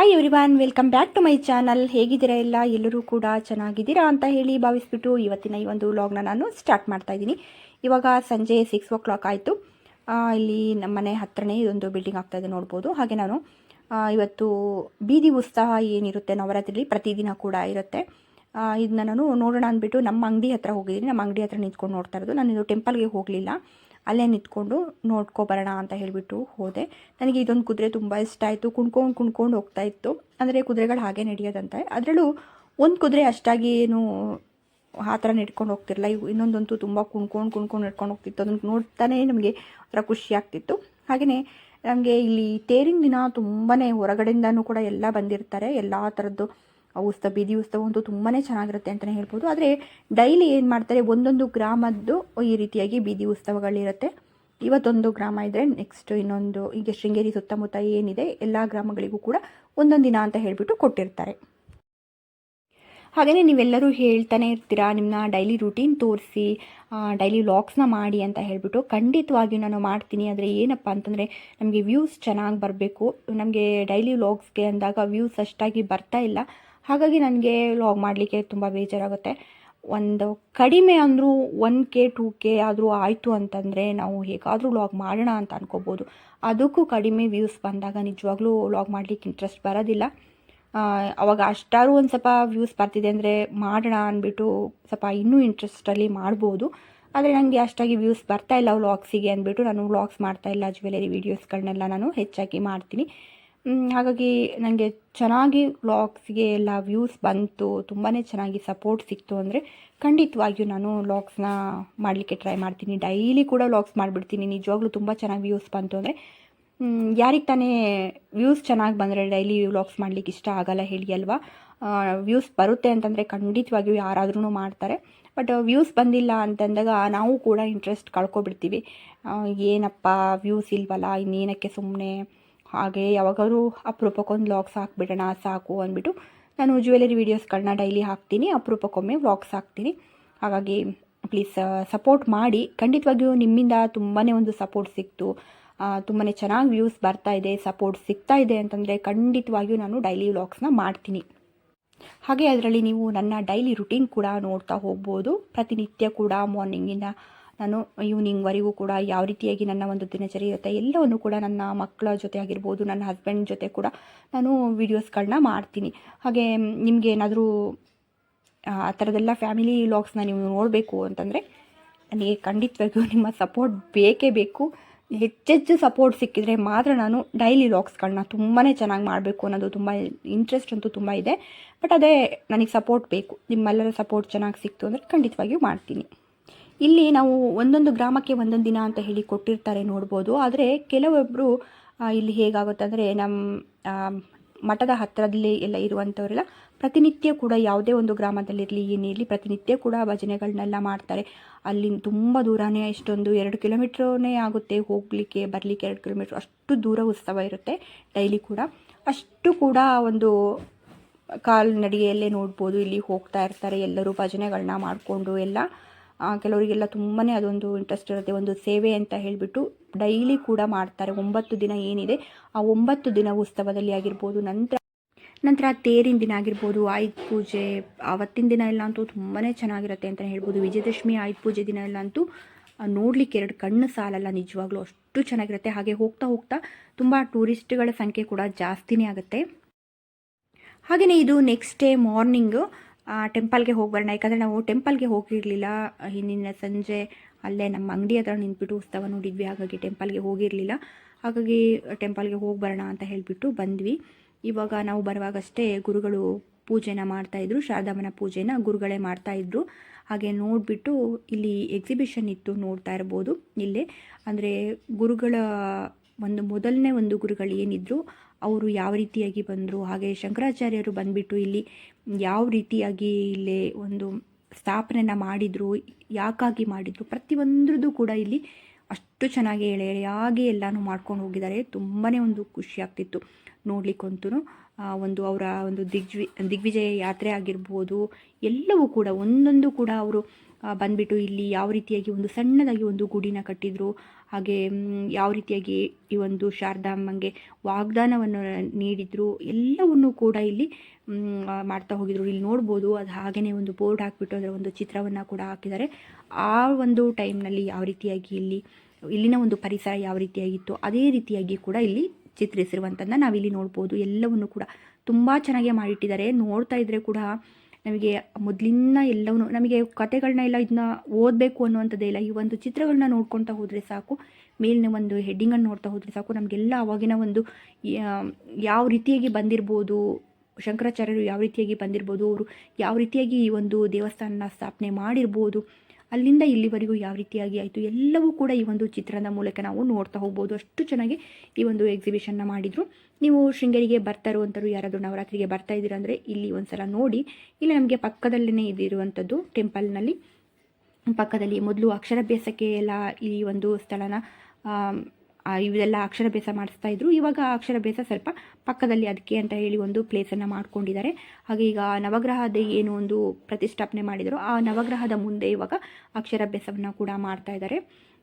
Hi everyone welcome back to my channel ಹೇಗಿದ್ದೀರಾ ಎಲ್ಲ? ಎಲ್ಲರೂ ಕೂಡ ಚೆನ್ನಾಗಿದ್ದೀರಾ ಅಂತ ಹೇಳಿ ಭಾವಿಸ್ಬಿಟ್ಟು ಇವತ್ತಿನ ಈ ಒಂದು ವ್ಲಾಗ್ನ ನಾನು ಸ್ಟಾರ್ಟ್ ಮಾಡ್ತಾ ಇದ್ದೀನಿ. ಇವಾಗ ಸಂಜೆ ಸಿಕ್ಸ್ ಓ ಕ್ಲಾಕ್ ಆಯಿತು ಇಲ್ಲಿ ನಮ್ಮ ಮನೆ ಹತ್ತಿರನೇ ಇದೊಂದು ಬಿಲ್ಡಿಂಗ್ ಆಗ್ತಾ ಇದೆ ನೋಡ್ಬೋದು. ಹಾಗೆ ನಾನು ಇವತ್ತು ಬೀದಿ ಉತ್ಸಾಹ ಏನಿರುತ್ತೆ ನವರಾತ್ರಿಲಿ ಪ್ರತಿದಿನ ಕೂಡ ಇರುತ್ತೆ. ಇದನ್ನ ನಾನು ನೋಡೋಣ ಅಂದ್ಬಿಟ್ಟು ನಮ್ಮ ಅಂಗಡಿ ಹತ್ರ ಹೋಗಿದ್ದೀನಿ. ನಮ್ಮ ಅಂಗಡಿ ಹತ್ರ ನಿಂತ್ಕೊಂಡು ನೋಡ್ತಾ ಇರೋದು. ನಾನು ಇದು ಟೆಂಪಲ್ಗೆ ಹೋಗಲಿಲ್ಲ. ಅಲ್ಲೇ ನಿಂತ್ಕೊಂಡು ನೋಡ್ಕೊ ಬರೋಣ ಅಂತ ಹೇಳಿಬಿಟ್ಟು ಹೋದೆ. ನನಗೆ ಇದೊಂದು ಕುದುರೆ ತುಂಬ ಇಷ್ಟ ಆಯಿತು. ಕುಣ್ಕೊಂಡು ಕುಣ್ಕೊಂಡು ಹೋಗ್ತಾ ಇತ್ತು. ಅಂದರೆ ಕುದುರೆಗಳು ಹಾಗೆ ನಡೆಯೋದಂತೆ. ಅದರಲ್ಲೂ ಒಂದು ಕುದುರೆ ಅಷ್ಟಾಗಿ ಏನು ಆ ಥರ ನಡ್ಕೊಂಡು ಹೋಗ್ತಿರಲ್ಲ ಇವು ಇನ್ನೊಂದಂತೂ ತುಂಬ ಕುಣ್ಕೊಂಡು ಕುಣ್ಕೊಂಡು ನಡ್ಕೊಂಡು ಹೋಗ್ತಿತ್ತು. ಅದನ್ನು ನೋಡ್ತಾನೆ ನಮಗೆ ಒಂಥರ ಖುಷಿ ಆಗ್ತಿತ್ತು. ಹಾಗೆಯೇ ನಮಗೆ ಇಲ್ಲಿ ತೇರಿನ ದಿನ ತುಂಬಾ ಹೊರಗಡೆಯಿಂದನೂ ಕೂಡ ಎಲ್ಲ ಬಂದಿರ್ತಾರೆ. ಎಲ್ಲ ಥರದ್ದು ಉತ್ಸವ ಬೀದಿ ಉತ್ಸವ ಅಂತೂ ತುಂಬಾ ಚೆನ್ನಾಗಿರುತ್ತೆ ಅಂತಲೇ ಹೇಳ್ಬೋದು. ಆದರೆ ಡೈಲಿ ಏನು ಮಾಡ್ತಾರೆ? ಒಂದೊಂದು ಗ್ರಾಮದ್ದು ಈ ರೀತಿಯಾಗಿ ಬೀದಿ ಉತ್ಸವಗಳಿರುತ್ತೆ ಇವತ್ತೊಂದು ಗ್ರಾಮ ಇದ್ದರೆ ನೆಕ್ಸ್ಟ್ ಇನ್ನೊಂದು, ಈಗ ಶೃಂಗೇರಿ ಸುತ್ತಮುತ್ತ ಏನಿದೆ, ಎಲ್ಲ ಗ್ರಾಮಗಳಿಗೂ ಕೂಡ ಒಂದೊಂದು ದಿನ ಅಂತ ಹೇಳಿಬಿಟ್ಟು ಕೊಟ್ಟಿರ್ತಾರೆ. ಹಾಗೆಯೇ ನೀವೆಲ್ಲರೂ ಹೇಳ್ತಾನೆ ಇರ್ತೀರಾ? ನಿಮ್ಮನ್ನ ಡೈಲಿ ರುಟೀನ್ ತೋರಿಸಿ ಡೈಲಿ ವ್ಲಾಗ್ಸ್ನ ಮಾಡಿ ಅಂತ ಹೇಳಿಬಿಟ್ಟು ಖಂಡಿತವಾಗಿಯೂ ನಾನು ಮಾಡ್ತೀನಿ. ಆದರೆ ಏನಪ್ಪ ಅಂತಂದರೆ, ನಮಗೆ ವ್ಯೂಸ್ ಚೆನ್ನಾಗಿ ಬರಬೇಕು. ನಮಗೆ ಡೈಲಿ ವ್ಲಾಗ್ಸ್ಗೆ ಅಂದಾಗ ವ್ಯೂಸ್ ಅಷ್ಟಾಗಿ ಬರ್ತಾ ಇಲ್ಲ. ಹಾಗಾಗಿ ನನಗೆ ವ್ಲಾಗ್ ಮಾಡಲಿಕ್ಕೆ ತುಂಬ ಬೇಜಾರಾಗುತ್ತೆ. ಒಂದು ಕಡಿಮೆ ಅಂದರೂ ಒನ್ ಕೆ ಟೂ ಕೆ ಆದರೂ ಆಯಿತು ಅಂತಂದರೆ ನಾವು ಹೇಗಾದರೂ ವ್ಲಾಗ್ ಮಾಡೋಣ ಅಂತ ಅನ್ಕೋಬೋದು. ಅದಕ್ಕೂ ಕಡಿಮೆ ವ್ಯೂಸ್ ಬಂದಾಗ ನಿಜವಾಗ್ಲೂ ವ್ಲಾಗ್ ಮಾಡಲಿಕ್ಕೆ ಇಂಟ್ರೆಸ್ಟ್ ಬರೋದಿಲ್ಲ. ಅವಾಗ ಅಷ್ಟಾರು ಒಂದು ಸ್ವಲ್ಪ ವ್ಯೂಸ್ ಬರ್ತಿದೆ ಅಂದರೆ ಮಾಡೋಣ ಅಂದ್ಬಿಟ್ಟು ಸ್ವಲ್ಪ ಇನ್ನೂ ಇಂಟ್ರೆಸ್ಟಲ್ಲಿ ಮಾಡ್ಬೋದು. ಆದರೆ ನನಗೆ ಅಷ್ಟಾಗಿ ವ್ಯೂಸ್ ಬರ್ತಾ ಇಲ್ಲ ವ್ಲಾಗ್ಸಿಗೆ ಅಂದ್ಬಿಟ್ಟು ನಾನು ವ್ಲಾಗ್ಸ್ ಮಾಡ್ತಾ ಇಲ್ಲ ಜ್ಯುವೆಲರಿ ವೀಡಿಯೋಸ್ಗಳನ್ನೆಲ್ಲ ನಾನು ಹೆಚ್ಚಾಗಿ ಮಾಡ್ತೀನಿ. ಹಾಗಾಗಿ ನನಗೆ ಚೆನ್ನಾಗಿ ವ್ಲಾಗ್ಸ್ಗೆ ಎಲ್ಲ ವ್ಯೂಸ್ ಬಂತು ತುಂಬಾ ಚೆನ್ನಾಗಿ ಸಪೋರ್ಟ್ ಸಿಕ್ತು ಅಂದರೆ ಖಂಡಿತವಾಗಿಯೂ ನಾನು ವ್ಲಾಗ್ಸ್ನ ಮಾಡಲಿಕ್ಕೆ ಟ್ರೈ ಮಾಡ್ತೀನಿ. ಡೈಲಿ ಕೂಡ ವ್ಲಾಗ್ಸ್ ಮಾಡಿಬಿಡ್ತೀನಿ. ನಿಜವಾಗ್ಲೂ ತುಂಬ ಚೆನ್ನಾಗಿ ವ್ಯೂಸ್ ಬಂತು ಅಂದರೆ ಯಾರಿಗೆ ತಾನೇ ವ್ಯೂಸ್ ಚೆನ್ನಾಗಿ ಬಂದರೆ ಡೈಲಿ ವ್ಲಾಗ್ಸ್ ಮಾಡ್ಲಿಕ್ಕೆ ಇಷ್ಟ ಆಗಲ್ಲ ಹೇಳಿ ಅಲ್ವಾ? ವ್ಯೂಸ್ ಬರುತ್ತೆ ಅಂತಂದರೆ ಖಂಡಿತವಾಗಿಯೂ ಯಾರಾದ್ರೂ ಮಾಡ್ತಾರೆ. ಬಟ್ ವ್ಯೂಸ್ ಬಂದಿಲ್ಲ ಅಂತಂದಾಗ ನಾವು ಕೂಡ ಇಂಟ್ರೆಸ್ಟ್ ಕಳ್ಕೊಬಿಡ್ತೀವಿ. ಏನಪ್ಪ, ವ್ಯೂಸ್ ಇಲ್ವಲ್ಲ, ಇನ್ನೇನಕ್ಕೆ ಸುಮ್ಮನೆ ಹಾಗೆ ಯಾವಾಗಾದ್ರೂ ಅಪರೂಪಕ್ಕೊಂದು ವ್ಲಾಗ್ಸ್ ಹಾಕ್ಬಿಡೋಣ, ಸಾಕು ಅಂದ್ಬಿಟ್ಟು ನಾನು ಜ್ಯುವೆಲರಿ ವೀಡಿಯೋಸ್ಗಳನ್ನ ಡೈಲಿ ಹಾಕ್ತೀನಿ, ಅಪರೂಪಕ್ಕೊಮ್ಮೆ ವ್ಲಾಗ್ಸ್ ಹಾಕ್ತೀನಿ. ಹಾಗಾಗಿ ಪ್ಲೀಸ್ ಸಪೋರ್ಟ್ ಮಾಡಿ. ಖಂಡಿತವಾಗಿಯೂ ನಿಮ್ಮಿಂದ ತುಂಬಾ ಒಂದು ಸಪೋರ್ಟ್ ಸಿಕ್ತು. ತುಂಬಾ ಚೆನ್ನಾಗಿ ವ್ಯೂಸ್ ಬರ್ತಾ ಇದೆ ಸಪೋರ್ಟ್ ಸಿಗ್ತಾ ಇದೆ ಅಂತಂದರೆ ಖಂಡಿತವಾಗಿಯೂ ನಾನು ಡೈಲಿ ವ್ಲಾಗ್ಸ್ನ ಮಾಡ್ತೀನಿ. ಹಾಗೆ ಅದರಲ್ಲಿ ನೀವು ನನ್ನ ಡೈಲಿ ರುಟೀನ್ ಕೂಡ ನೋಡ್ತಾ ಹೋಗ್ಬೋದು. ಪ್ರತಿನಿತ್ಯ ಕೂಡ ಮಾರ್ನಿಂಗಿಂದ ನಾನು ಈವ್ನಿಂಗ್ವರೆಗೂ ಕೂಡ ಯಾವ ರೀತಿಯಾಗಿ ನನ್ನ ಒಂದು ದಿನಚರಿ ಇರುತ್ತೆ, ಎಲ್ಲವನ್ನು ಕೂಡ ನನ್ನ ಮಕ್ಕಳ ಜೊತೆ ಆಗಿರ್ಬೋದು, ನನ್ನ ಹಸ್ಬೆಂಡ್ ಜೊತೆ ಕೂಡ ನಾನು ವೀಡಿಯೋಸ್ಗಳನ್ನ ಮಾಡ್ತೀನಿ. ಹಾಗೆ ನಿಮಗೆ ಏನಾದರೂ, ಆ ಥರದೆಲ್ಲ ಫ್ಯಾಮಿಲಿ ವ್ಲಾಗ್ಸ್ನ ನೀವು ನೋಡಬೇಕು ಅಂತಂದರೆ ನನಗೆ ಖಂಡಿತವಾಗಿಯೂ ನಿಮ್ಮ ಸಪೋರ್ಟ್ ಬೇಕೇ ಬೇಕು. ಹೆಚ್ಚೆಚ್ಚು ಸಪೋರ್ಟ್ ಸಿಕ್ಕಿದರೆ ಮಾತ್ರ ನಾನು ಡೈಲಿ ವ್ಲಾಗ್ಸ್ಗಳನ್ನ ತುಂಬಾ ಚೆನ್ನಾಗಿ ಮಾಡಬೇಕು ಅನ್ನೋದು ತುಂಬ ಇಂಟ್ರೆಸ್ಟ್ ಅಂತೂ ತುಂಬ ಇದೆ. ಬಟ್ ಅದೇ ನನಗೆ ಸಪೋರ್ಟ್ ಬೇಕು. ನಿಮ್ಮೆಲ್ಲರ ಸಪೋರ್ಟ್ ಚೆನ್ನಾಗಿ ಸಿಕ್ತು ಅಂದರೆ ಖಂಡಿತವಾಗಿಯೂ ಮಾಡ್ತೀನಿ. ಇಲ್ಲಿ ನಾವು ಒಂದೊಂದು ಗ್ರಾಮಕ್ಕೆ ಒಂದೊಂದು ದಿನ ಅಂತ ಹೇಳಿ ಕೊಟ್ಟಿರ್ತಾರೆ ನೋಡ್ಬೋದು. ಆದರೆ ಕೆಲವೊಬ್ಬರು ಇಲ್ಲಿ ಹೇಗಾಗುತ್ತೆ ಅಂದರೆ ನಮ್ಮ ಮಠದ ಹತ್ತಿರದಲ್ಲಿ ಎಲ್ಲ ಇರುವಂಥವರೆಲ್ಲ ಪ್ರತಿನಿತ್ಯ ಕೂಡ ಯಾವುದೇ ಒಂದು ಗ್ರಾಮದಲ್ಲಿರಲಿ, ಏನಿರಲಿ ಪ್ರತಿನಿತ್ಯ ಕೂಡ ಭಜನೆಗಳನ್ನೆಲ್ಲ ಮಾಡ್ತಾರೆ. ಅಲ್ಲಿ ತುಂಬ ದೂರನೇ, ಇಷ್ಟೊಂದು ಎರಡು ಕಿಲೋಮೀಟ್ರೇ ಆಗುತ್ತೆ ಹೋಗಲಿಕ್ಕೆ, ಬರಲಿಕ್ಕೆ ಎರಡು ಕಿಲೋಮೀಟ್ರ್, ಅಷ್ಟು ದೂರ ಉತ್ಸವ ಇರುತ್ತೆ ಡೈಲಿ ಕೂಡ. ಅಷ್ಟು ಕೂಡ ಒಂದು ಕಾಲ್ನಡಿಗೆಯಲ್ಲೇ ನೋಡ್ಬೋದು, ಇಲ್ಲಿ ಹೋಗ್ತಾ ಇರ್ತಾರೆ ಎಲ್ಲರೂ ಭಜನೆಗಳನ್ನ ಮಾಡಿಕೊಂಡು ಎಲ್ಲ. ಕೆಲವರಿಗೆಲ್ಲ ತುಂಬಾ ಅದೊಂದು ಇಂಟ್ರೆಸ್ಟ್ ಇರುತ್ತೆ, ಒಂದು ಸೇವೆ ಅಂತ ಹೇಳಿಬಿಟ್ಟು ಡೈಲಿ ಕೂಡ ಮಾಡ್ತಾರೆ. ಒಂಬತ್ತು ದಿನ ಏನಿದೆ, ಆ ಒಂಬತ್ತು ದಿನ ಉತ್ಸವದಲ್ಲಿ ಆಗಿರ್ಬೋದು, ನಂತರ ನಂತರ ತೇರಿನ ದಿನ ಆಗಿರ್ಬೋದು, ಆಯುಧ ಪೂಜೆ, ಆವತ್ತಿನ ದಿನ ಎಲ್ಲ ಅಂತೂ ತುಂಬಾ ಚೆನ್ನಾಗಿರುತ್ತೆ ಅಂತಲೇ ಹೇಳ್ಬೋದು. ವಿಜಯದಶಮಿ, ಆಯುಧ ಪೂಜೆ ದಿನ ಎಲ್ಲ ಅಂತೂ ನೋಡಲಿಕ್ಕೆ ಎರಡು ಕಣ್ಣು ಸಾಲಲ್ಲ, ನಿಜವಾಗ್ಲೂ ಅಷ್ಟು ಚೆನ್ನಾಗಿರುತ್ತೆ. ಹಾಗೆ ಹೋಗ್ತಾ ಹೋಗ್ತಾ ತುಂಬ ಟೂರಿಸ್ಟ್ಗಳ ಸಂಖ್ಯೆ ಕೂಡ ಜಾಸ್ತಿನೇ ಆಗುತ್ತೆ. ಹಾಗೆಯೇ ಇದು ನೆಕ್ಸ್ಟ್ ಡೇ ಮಾರ್ನಿಂಗು ಟೆಂಪಲ್ಗೆ ಹೋಗಿ ಬರೋಣ ಯಾಕಂದರೆ ನಾವು ಟೆಂಪಲ್ಗೆ ಹೋಗಿರಲಿಲ್ಲ. ಹಿಂದಿನ ಸಂಜೆ ಅಲ್ಲೇ ನಮ್ಮ ಅಂಗಡಿ ಹತ್ರ ನಿಂತ್ಬಿಟ್ಟು ಉತ್ಸವ ನೋಡಿದ್ವಿ. ಹಾಗಾಗಿ ಟೆಂಪಲ್ಗೆ ಹೋಗಿರಲಿಲ್ಲ. ಹಾಗಾಗಿ ಟೆಂಪಲ್ಗೆ ಹೋಗಿ ಬರೋಣ ಅಂತ ಹೇಳಿಬಿಟ್ಟು ಬಂದ್ವಿ. ಇವಾಗ ನಾವು ಬರುವಾಗಷ್ಟೇ ಗುರುಗಳು ಪೂಜೆನ ಮಾಡ್ತಾಯಿದ್ರು ಶಾರದಾಮನ ಪೂಜೆನ ಗುರುಗಳೇ ಮಾಡ್ತಾಯಿದ್ರು ಹಾಗೆ ನೋಡಿಬಿಟ್ಟು ಇಲ್ಲಿ ಎಕ್ಸಿಬಿಷನ್ ಇತ್ತು ನೋಡ್ತಾ ಇರ್ಬೋದು. ಇಲ್ಲೇ. ಅಂದರೆ ಗುರುಗಳ ಒಂದು ಮೊದಲನೇ ಒಂದು ಗುರುಗಳು ಏನಿದ್ರು ಅವರು ಯಾವ ರೀತಿಯಾಗಿ ಬಂದರು? ಹಾಗೆ ಶಂಕರಾಚಾರ್ಯರು ಬಂದುಬಿಟ್ಟು ಇಲ್ಲಿ ಯಾವ ರೀತಿಯಾಗಿ ಇಲ್ಲಿ ಒಂದು ಸ್ಥಾಪನೆನ ಮಾಡಿದರು? ಯಾಕಾಗಿ ಮಾಡಿದರು? ಪ್ರತಿಯೊಂದ್ರದ್ದು ಕೂಡ ಇಲ್ಲಿ ಅಷ್ಟು ಚೆನ್ನಾಗಿ ಎಳೆ ಎಳೆಯಾಗಿ ಎಲ್ಲನೂ ಮಾಡ್ಕೊಂಡು ಹೋಗಿದ್ದಾರೆ. ತುಂಬಾ ಒಂದು ಖುಷಿ ಆಗ್ತಿತ್ತು ನೋಡ್ಲಿಕ್ಕಂತೂ ಒಂದು ಅವರ ಒಂದು ದಿಗ್ವಿ, ದಿಗ್ವಿಜಯ ಯಾತ್ರೆ ಆಗಿರ್ಬೋದು, ಎಲ್ಲವೂ ಕೂಡ ಒಂದೊಂದು ಕೂಡ ಅವರು ಬಂದ್ಬಿಟ್ಟು ಇಲ್ಲಿ ಯಾವ ರೀತಿಯಾಗಿ ಒಂದು ಸಣ್ಣದಾಗಿ ಒಂದು ಗುಡಿನ ಕಟ್ಟಿದ್ರು, ಹಾಗೆ ಯಾವ ರೀತಿಯಾಗಿ ಈ ಒಂದು ಶಾರದಾಂಬಂಗೆ ವಾಗ್ದಾನವನ್ನು ನೀಡಿದ್ರು, ಎಲ್ಲವನ್ನು ಕೂಡ ಇಲ್ಲಿ ಮಾಡ್ತಾ ಹೋಗಿದ್ರು. ಇಲ್ಲಿ ನೋಡ್ಬೋದು, ಅದು ಹಾಗೆಯೇ ಒಂದು ಬೋರ್ಡ್ ಹಾಕಿಬಿಟ್ಟು ಅದರ ಒಂದು ಚಿತ್ರವನ್ನು ಕೂಡ ಹಾಕಿದ್ದಾರೆ. ಆ ಒಂದು ಟೈಮ್ನಲ್ಲಿ ಯಾವ ರೀತಿಯಾಗಿ ಇಲ್ಲಿ, ಇಲ್ಲಿನ ಒಂದು ಪರಿಸರ ಯಾವ ರೀತಿಯಾಗಿತ್ತು, ಅದೇ ರೀತಿಯಾಗಿ ಕೂಡ ಇಲ್ಲಿ ಚಿತ್ರಿಸಿರುವಂಥದ್ದನ್ನ ನಾವಿಲ್ಲಿ ನೋಡ್ಬೋದು. ಎಲ್ಲವನ್ನು ಕೂಡ ತುಂಬ ಚೆನ್ನಾಗಿ ಮಾಡಿಟ್ಟಿದ್ದಾರೆ. ನೋಡ್ತಾ ಇದ್ದರೆ ಕೂಡ ನಮಗೆ ಮೊದಲಿನ ಎಲ್ಲವನ್ನು, ನಮಗೆ ಕತೆಗಳನ್ನ ಎಲ್ಲ ಇದನ್ನ ಓದಬೇಕು ಅನ್ನುವಂಥದ್ದೇ ಇಲ್ಲ. ಈ ಒಂದು ಚಿತ್ರಗಳನ್ನ ನೋಡ್ಕೊತಾ ಹೋದರೆ ಸಾಕು. ಮೇಲಿನ ಒಂದು ಹೆಡ್ಡಿಂಗನ್ನು ನೋಡ್ತಾ ಹೋದರೆ ಸಾಕು. ನಮಗೆಲ್ಲ ಅವಾಗಿನ ಒಂದು ಯಾವ ರೀತಿಯಾಗಿ ಬಂದಿರ್ಬೋದು, ಶಂಕರಾಚಾರ್ಯರು ಯಾವ ರೀತಿಯಾಗಿ ಬಂದಿರ್ಬೋದು, ಅವರು ಯಾವ ರೀತಿಯಾಗಿ ಈ ಒಂದು ದೇವಸ್ಥಾನನ ಸ್ಥಾಪನೆ ಮಾಡಿರ್ಬೋದು ಅಲ್ಲಿಂದ ಇಲ್ಲಿವರೆಗೂ ಯಾವ ರೀತಿಯಾಗಿ ಆಯಿತು ಎಲ್ಲವೂ ಕೂಡ ಈ ಒಂದು ಚಿತ್ರದ ಮೂಲಕ ನಾವು ನೋಡ್ತಾ ಹೋಗ್ಬೋದು. ಅಷ್ಟು ಚೆನ್ನಾಗಿ ಈ ಒಂದು ಎಕ್ಸಿಬಿಷನ್ನ ಮಾಡಿದರು. ನೀವು ಶೃಂಗೇರಿಗೆ ಬರ್ತಾ ಇರುವಂಥವ್ರು ಯಾರಾದರೂ ನವರಾತ್ರಿಗೆ ಬರ್ತಾ ಇದ್ದೀರಾ ಅಂದರೆ ಇಲ್ಲಿ ಒಂದ್ಸಲ ನೋಡಿ. ಇಲ್ಲಿ ನಮಗೆ ಪಕ್ಕದಲ್ಲೇ ಇದಿರುವಂಥದ್ದು ಟೆಂಪಲ್ನಲ್ಲಿ ಪಕ್ಕದಲ್ಲಿ ಮೊದಲು ಅಕ್ಷರಾಭ್ಯಾಸಕ್ಕೆ ಎಲ್ಲ ಈ ಒಂದು ಸ್ಥಳನ ಇವೆಲ್ಲ ಅಕ್ಷರಾಭ್ಯಾಸ ಮಾಡಿಸ್ತಾ ಇದ್ರು. ಇವಾಗ ಅಕ್ಷರಾಭ್ಯಾಸ ಸ್ವಲ್ಪ ಪಕ್ಕದಲ್ಲಿ ಅದಕ್ಕೆ ಅಂತ ಹೇಳಿ ಒಂದು ಪ್ಲೇಸನ್ನು ಮಾಡ್ಕೊಂಡಿದ್ದಾರೆ. ಹಾಗೆ ಈಗ ನವಗ್ರಹದ ಏನು ಒಂದು ಪ್ರತಿಷ್ಠಾಪನೆ ಮಾಡಿದರು ಆ ನವಗ್ರಹದ ಮುಂದೆ ಇವಾಗ ಅಕ್ಷರಾಭ್ಯಾಸವನ್ನು ಕೂಡ ಮಾಡ್ತಾ ಇದ್ದಾರೆ.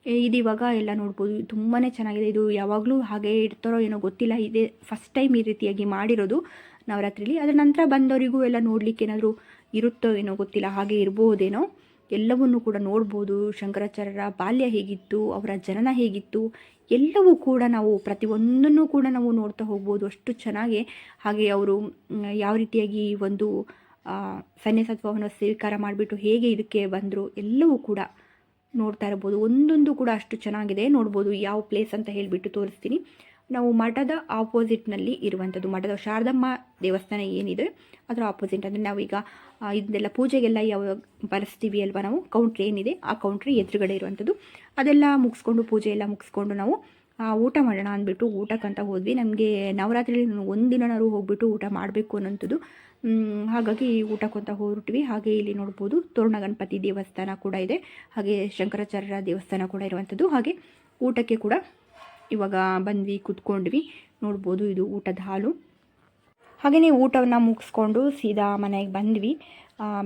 ಇದು ಇವಾಗ ಎಲ್ಲ ನೋಡ್ಬೋದು. ತುಂಬಾ ಚೆನ್ನಾಗಿದೆ. ಇದು ಯಾವಾಗಲೂ ಹಾಗೆ ಇಡ್ತಾರೋ ಏನೋ ಗೊತ್ತಿಲ್ಲ. ಇದೇ ಫಸ್ಟ್ ಟೈಮ್ ಈ ರೀತಿಯಾಗಿ ಮಾಡಿರೋದು ನವರಾತ್ರಿಲಿ. ಅದರ ನಂತರ ಬಂದವರಿಗೂ ಎಲ್ಲ ನೋಡಲಿಕ್ಕೆ ಏನಾದರೂ ಇರುತ್ತೋ ಏನೋ ಗೊತ್ತಿಲ್ಲ. ಹಾಗೆ ಇರ್ಬೋದೇನೋ. ಎಲ್ಲವನ್ನು ಕೂಡ ನೋಡ್ಬೋದು. ಶಂಕರಾಚಾರ್ಯರ ಬಾಲ್ಯ ಹೇಗಿತ್ತು, ಅವರ ಜನನ ಹೇಗಿತ್ತು, ಎಲ್ಲವೂ ಕೂಡ ನಾವು ಪ್ರತಿಯೊಂದನ್ನು ಕೂಡ ನಾವು ನೋಡ್ತಾ ಹೋಗ್ಬೋದು ಅಷ್ಟು ಚೆನ್ನಾಗಿ. ಹಾಗೆ ಅವರು ಯಾವ ರೀತಿಯಾಗಿ ಒಂದು ಸನ್ಯಸತ್ವವನ್ನು ಸ್ವೀಕಾರ ಮಾಡಿಬಿಟ್ಟು ಹೇಗೆ ಇದಕ್ಕೆ ಬಂದರು ಎಲ್ಲವೂ ಕೂಡ ನೋಡ್ತಾ ಇರ್ಬೋದು. ಒಂದೊಂದು ಕೂಡ ಅಷ್ಟು ಚೆನ್ನಾಗಿದೆ. ನೋಡ್ಬೋದು ಯಾವ ಪ್ಲೇಸ್ ಅಂತ ಹೇಳಿಬಿಟ್ಟು ತೋರಿಸ್ತೀನಿ. ನಾವು ಮಠದ ಆಪೋಸಿಟ್ನಲ್ಲಿ ಇರುವಂಥದ್ದು. ಮಠದ ಶಾರದಮ್ಮ ದೇವಸ್ಥಾನ ಏನಿದೆ, ಅದರ ಆಪೋಸಿಟ್ ಅಂದರೆ ನಾವೀಗ ಇದನ್ನೆಲ್ಲ ಪೂಜೆಗೆಲ್ಲ ಯಾವ ಬಳಸ್ತೀವಿ ಅಲ್ವಾ ನಾವು? ಕೌಂಟ್ರ್ ಏನಿದೆ, ಆ ಕೌಂಟ್ರ್ ಎದುರುಗಡೆ ಇರುವಂಥದ್ದು. ಅದೆಲ್ಲ ಮುಗಿಸ್ಕೊಂಡು, ಪೂಜೆ ಎಲ್ಲ ಮುಗಿಸ್ಕೊಂಡು ನಾವು ಊಟ ಮಾಡೋಣ ಅಂದ್ಬಿಟ್ಟು ಊಟಕ್ಕಂತ ಹೋದ್ವಿ. ನಮಗೆ ನವರಾತ್ರಿಯಲ್ಲಿ ಒಂದಿನನಾದ್ರು ಹೋಗ್ಬಿಟ್ಟು ಊಟ ಮಾಡಬೇಕು ಅನ್ನೋಂಥದ್ದು. ಹಾಗಾಗಿ ಊಟಕ್ಕಂತ ಹೋಗ್ಬಿಟ್ವಿ ಹಾಗೆ ಇಲ್ಲಿ ನೋಡ್ಬೋದು ತೋರಣ ಗಣಪತಿ ದೇವಸ್ಥಾನ ಕೂಡ ಇದೆ. ಹಾಗೆ ಶಂಕರಾಚಾರ್ಯರ ದೇವಸ್ಥಾನ ಕೂಡ ಇರುವಂಥದ್ದು. ಹಾಗೆ ಊಟಕ್ಕೆ ಕೂಡ ಇವಾಗ ಬಂದ್ವಿ, ಕುತ್ಕೊಂಡ್ವಿ. ನೋಡ್ಬೋದು ಇದು ಊಟದ ಹಾಲು. ಹಾಗೆಯೇ ಊಟವನ್ನು ಮುಗಿಸ್ಕೊಂಡು ಸೀದಾ ಮನೆಗೆ ಬಂದ್ವಿ.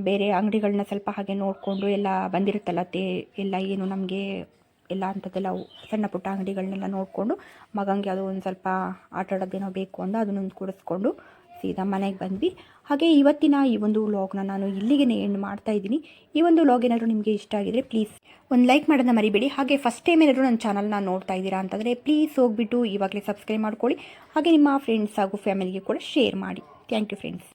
ಬೇರೆ ಅಂಗಡಿಗಳನ್ನ ಸ್ವಲ್ಪ ಹಾಗೆ ನೋಡಿಕೊಂಡು ಎಲ್ಲ ಬಂದಿರುತ್ತಲ್ಲ, ತೇ, ಎಲ್ಲ ಏನು ನಮಗೆ ಎಲ್ಲ ಅಂಥದ್ದೆಲ್ಲ ಸಣ್ಣ ಪುಟ್ಟ ಅಂಗಡಿಗಳನ್ನೆಲ್ಲ ನೋಡಿಕೊಂಡು ಮಗಂಗೆ ಅದು ಒಂದು ಸ್ವಲ್ಪ ಆಟ ಆಡೋದೇನೋ ಬೇಕು ಅಂದ ಅದನ್ನೊಂದು ಕೂಡಿಸ್ಕೊಂಡು ಸೀದಾ ಮನೆಗೆ ಬಂದ್ವಿ. ಹಾಗೆ ಇವತ್ತಿನ ಈ ಒಂದು ವ್ಲಾಗ್ನ ನಾನು ಇಲ್ಲಿಗೆ ಎಂಡ್ ಮಾಡ್ತಾ ಇದ್ದೀನಿ. ಈ ಒಂದು ವ್ಲಾಗ್ ಏನಾದರೂ ನಿಮಗೆ ಇಷ್ಟ ಆಗಿದ್ರೆ ಪ್ಲೀಸ್ ಒಂದು ಲೈಕ್ ಮಾಡೋದನ್ನ ಮರಿಬೇಡಿ. ಹಾಗೆ ಫಸ್ಟ್ ಟೈಮ್ ಏನಾದರೂ ನನ್ನ ಚಾನಲ್ನ ನೋಡ್ತಾ ಇದ್ದೀರಾ ಅಂತಂದರೆ ಪ್ಲೀಸ್ ಹೋಗ್ಬಿಟ್ಟು ಇವಾಗಲೇ ಸಬ್ಸ್ಕ್ರೈಬ್ ಮಾಡ್ಕೊಳ್ಳಿ. ಹಾಗೆ ನಿಮ್ಮ ಫ್ರೆಂಡ್ಸ್ ಹಾಗೂ ಫ್ಯಾಮಿಲಿಗೆ ಕೂಡ ಶೇರ್ ಮಾಡಿ. Thank you friends